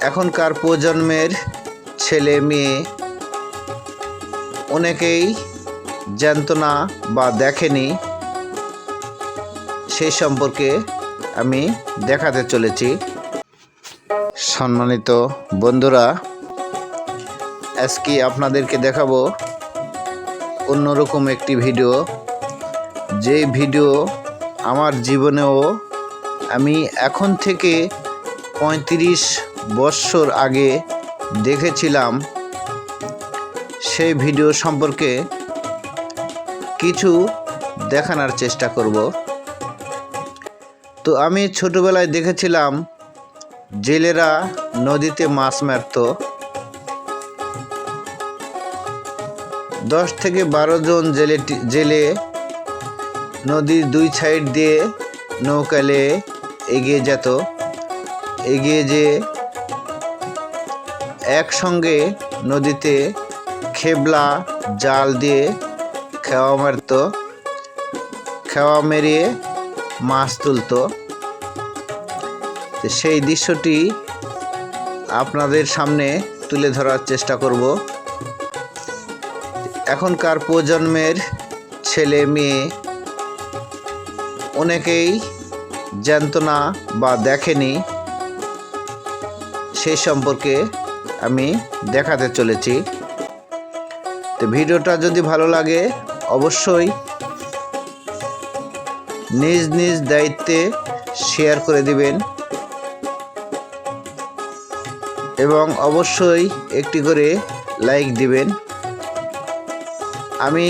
এখনকার প্রজন্মের ছেলে মেয়ে অনেকেই জানতো না বা দেখেনি সেই সম্পর্কে আমি দেখাতে চলেছি। সম্মানিত বন্ধুরা, আজকে আপনাদেরকে দেখাবো অন্যরকম একটি ভিডিও। যেই ভিডিও আমার জীবনেও আমি এখন থেকে পঁয়ত্রিশ বৎসর আগে দেখেছিলাম সেই ভিডিও সম্পর্কে কিছু দেখানোর চেষ্টা করব। তো আমি ছোটবেলায় দেখেছিলাম জেলেরা নদীতে মাছ মারত। দশ থেকে বারো জন জেলে জেলে নদীর দুই সাইড দিয়ে নৌকালে এগিয়ে যেত। এগিয়ে যে একসঙ্গে নদীতে খেবলা জাল দিয়ে খেওয়া মারত। খেওয়া মেরিয়ে মাছ তুলত। সেই দৃশ্যটি আপনাদের সামনে তুলে ধরার চেষ্টা করব। এখনকার প্রজন্মের ছেলে মেয়ে অনেকেই জানতো না বা দেখেনি সেই সম্পর্কে আমি দেখাতে চলেছি। তো ভিডিওটা যদি ভালো লাগে, অবশ্যই নিজ নিজ দায়িত্বে শেয়ার করে দিবেন। এবং অবশ্যই একটি করে লাইক দিবেন। আমি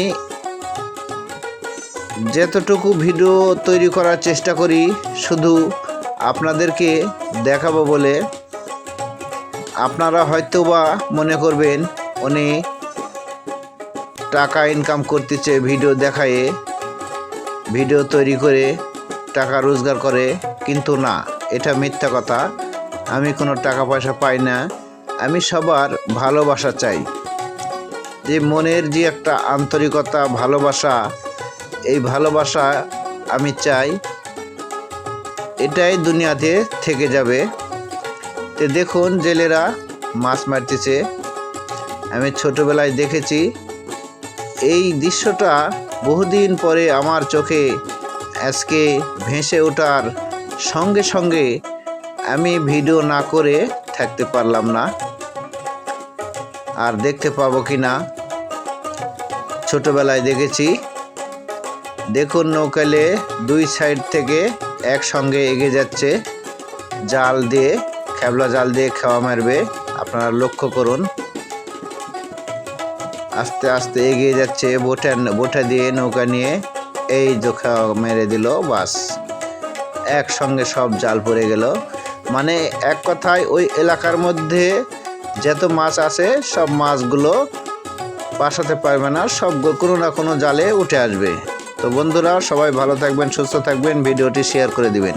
যতটুকু ভিডিও তৈরি করার চেষ্টা করি, শুধু আপনাদেরকে দেখাবো বলে আপনারা হয়তো বা মনে করবেন উনি টাকা ইনকাম করতেছে ভিডিও দেখায়ে ভিডিও তৈরি করে টাকা রোজগার করে, কিন্তু না, এটা মিথ্যা কথা। আমি কোনো টাকা পয়সা পাই না। আমি সবার ভালোবাসা চাই। যে মনের যে একটা আন্তরিকতা, ভালোবাসা, এই ভালোবাসা আমি চাই, এটাই দুনিয়াতে থেকে যাবে। তো দেখুন জেলেরা মাছ মারতেছে। আমি ছোটবেলায় দেখেছি। এই দৃশ্যটা বহুদিন পরে আমার চোখে আজকে ভেসে ওঠার সঙ্গে সঙ্গে আমি ভিডিও না করে থাকতে পারলাম না। আর দেখতে পাবো কি না ছোটবেলায় দেখেছি। দেখুন নৌকালে দুই সাইড থেকে একসঙ্গে এগিয়ে যাচ্ছে জাল দিয়ে। খেবলা জাল দিয়ে খাওয়া মারবে। আপনারা লক্ষ্য করুন। আস্তে আস্তে এগিয়ে যাচ্ছে বোটা বোটা দিয়ে নৌকা নিয়ে এই জোখা মেরে দিল, বাস। একসঙ্গে সব জাল পড়ে গেল। মানে এক কথায় ওই এলাকার মধ্যে যত মাছ আছে, সব মাছগুলো বাসাতে পারবে না, সব কোনো না কোনো জালে উঠে আসবে। তো বন্ধুরা, সবাই ভালো থাকবেন, সুস্থ থাকবেন, ভিডিওটি শেয়ার করে দিবেন।